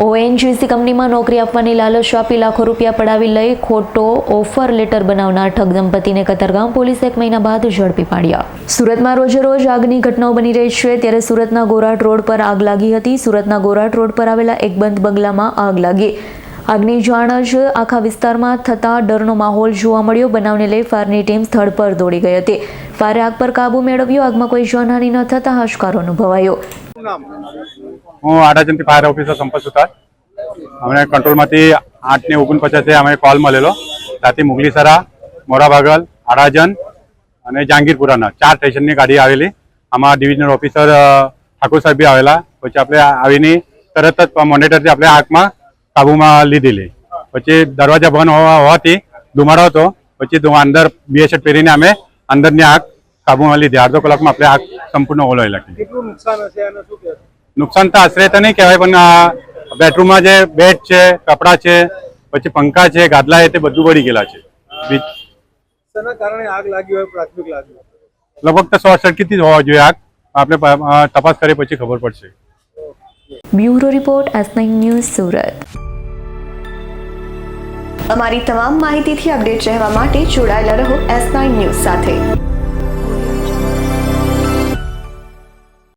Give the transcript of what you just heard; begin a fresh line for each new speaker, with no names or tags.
ONGC કંપનીમાં નોકરી આપવાની લાલચ આપી લાખો રૂપિયા પડાવી લઈ ખોટો ઓફર લેટર બનાવનાર ઠગ દંપતીને કતારગામ પોલીસે એક મહિના બાદ ઝડપી પાડ્યા. સુરતમાં રોજે રોજ આગની ઘટનાઓ બની રહી છે. ત્યારે સુરતના ગોરાટ રોડ પર આગ લાગી હતી. સુરતના ગોરાટ રોડ પર આવેલા એક બંધ બંગલામાં આગ લાગી. આગની જાણ જ આખા વિસ્તારમાં થતા ડરનો માહોલ જોવા મળ્યો. બનાવને લઈ ફાયરની ટીમ સ્થળ પર દોડી ગઈ હતી. ફાયરે આગ પર કાબુ મેળવ્યો. આગમાં કોઈ જાનહાની ન થતા હાશકારો અનુભવાયો.
હું આડાજનથી ફાયર ઓફિસર સંપત સુતાર અમને કંટ્રોલમાંથી આઠ ને ઓગણપચાસે અમે કોલ મળેલો. ત્યાંથી મુગલીસરા, મોરાભાગલ, આડાજન અને જહાંગીરપુરાના ચાર સ્ટેશનની ગાડી આવેલી. આમાં ડિવિઝનલ ઓફિસર ઠાકોર સાહેબ બી આવેલા. પછી આપણે આવીને તરત જ મોનિટરથી આપણે આંખમાં કાબુમાં લીધેલી. પછી દરવાજા બંધ હોવા- હોવાથી ધુમાડો હતો. પછી અંદર બીએસએટ પહેરીને અમે અંદરની આગ કાબુમાં લીધી. અડધો કલાકમાં આપણે આગ સંપૂર્ણ ઓલોઈ નાખી
કેટલું નુકસાન હશે અને શું કહેવાય
નુકસાન તો આશરે તો નહીં કહેવાય પણ આ બેડરૂમમાં જે બેડ છે કપડાં છે પછી પંખા છે ગાદલા છે તે બધું બળી ગયેલા છે.
તેના કારણે આગ લાગી હોય પ્રાથમિક લાગી
લગભગ તો શોર્ટ સર્કિટથી જ હોવા જોઈએ આગ. આપણે તપાસ કરી પછી ખબર પડશે.
Bureau report S news Surat.
અમારી તમામ માહિતીથી અપડેટ રહેવા માટે જોડાયેલા રહો એસ નાઇન ન્યૂઝ સાથે.